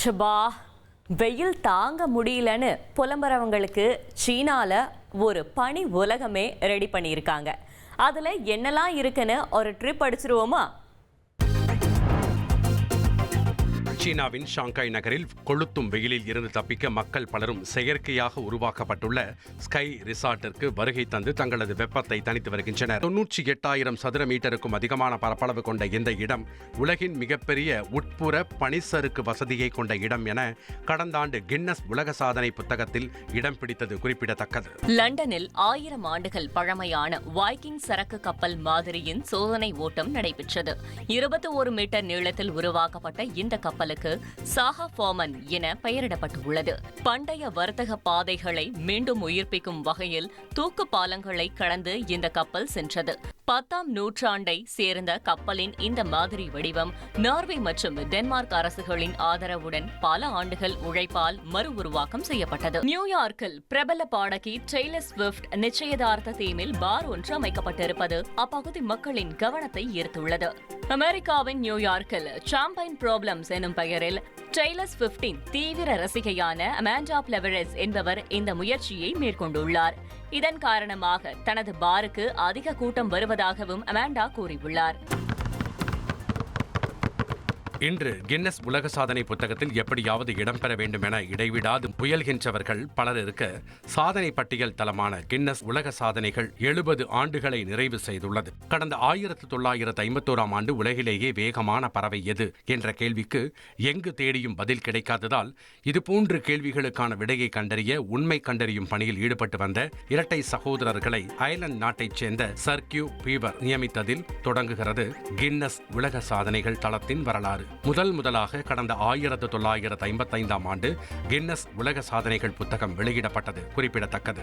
ஷபா வெயில் தாங்க முடியலன்னு புலம்புறவங்களுக்கு சீனால ஒரு பனி உலகமே ரெடி பண்ணியிருக்காங்க. அதுல என்னெல்லாம் இருக்குன்னு ஒரு ட்ரிப் அடிச்சிருவோமா? சீனாவின் ஷாங்காய் நகரில் கொளுத்தும் வெயிலில் இருந்து தப்பிக்க மக்கள் பலரும் செயற்கையாக உருவாக்கப்பட்டுள்ள ஸ்கை ரிசார்ட்டிற்கு வருகை தந்து தங்களது வெப்பத்தை தணித்து வருகின்றனர். தொன்னூற்றி எட்டாயிரம் சதுர மீட்டருக்கும் அதிகமான பரப்பளவு கொண்ட இந்த இடம் உலகின் மிகப்பெரிய உட்புற பனிச்சறுக்கு வசதியை கொண்ட இடம் என கடந்த ஆண்டு கின்னஸ் உலக சாதனை புத்தகத்தில் இடம் பிடித்தது குறிப்பிடத்தக்கது. லண்டனில் ஆயிரம் ஆண்டுகள் பழமையான வாய்க்கிங் சரக்கு கப்பல் மாதிரியின் சோதனை ஓட்டம் நடைபெற்றது. இருபத்தி ஒரு மீட்டர் நீளத்தில் உருவாக்கப்பட்ட இந்த கப்பல் கப்பலுக்கு சாஹா ஃபார்மன் என பெயரிடப்பட்டுள்ளது. பண்டைய வர்த்தக பாதைகளை மீண்டும் உயிர்ப்பிக்கும் வகையில் தூக்கு பாலங்களை கடந்து இந்த கப்பல் சென்றது. பத்தாம் நூற்றாண்டை சேர்ந்த கப்பலின் இந்த மாதிரி வடிவம் நார்வே மற்றும் டென்மார்க் அரசுகளின் ஆதரவுடன் பல ஆண்டுகள் உழைப்பால் மறு உருவாக்கம் செய்யப்பட்டது. நியூயார்க்கில் பிரபல பாடகி டெய்லர் ஸ்விஃப்ட் நிச்சயதார்த்த தீமில் பார் ஒன்று அமைக்கப்பட்டிருப்பது அப்பகுதி மக்களின் கவனத்தை ஈர்த்துள்ளது. அமெரிக்காவின் நியூயார்க்கில் சாம்பைன் ப்ராப்ளம்ஸ் எனும் பெயரில் டெய்லர்ஸ் ஸ்விஃப்டின் தீவிர ரசிகையான அமாண்டா பிளவரஸ் என்பவர் இந்த முயற்சியை மேற்கொண்டுள்ளார். இதன் காரணமாக தனது பாருக்கு அதிக கூட்டம் வருவதாகவும் அமாண்டா கூறியுள்ளார். இன்று கின்னஸ் உலக சாதனை புத்தகத்தில் எப்படியாவது இடம்பெற வேண்டும் என இடைவிடாது முயல்கின்றவர்கள் பலர் இருக்க சாதனை பட்டியல் தளமான கின்னஸ் உலக சாதனைகள் எழுபது ஆண்டுகளை நிறைவு செய்துள்ளது. கடந்த ஆயிரத்து தொள்ளாயிரத்து ஐம்பத்தோராம் ஆண்டு உலகிலேயே வேகமான பறவை எது என்ற கேள்விக்கு எங்கு தேடியும் பதில் கிடைக்காததால் இதுபோன்று கேள்விகளுக்கான விடையை கண்டறிய உண்மை கண்டறியும் பணியில் ஈடுபட்டு வந்த இரட்டை சகோதரர்களை அயர்லாந்து நாட்டைச் சேர்ந்த சர்க்கியூ பீவர் நியமித்ததில் தொடங்குகிறது கின்னஸ் உலக சாதனைகள் தளத்தின் வரலாறு. முதல் முதலாக கடந்த ஆயிரத்து தொள்ளாயிரத்து ஐம்பத்தைந்தாம் ஆண்டு கின்னஸ் உலக சாதனைகள் புத்தகம் வெளியிடப்பட்டது குறிப்பிடத்தக்கது.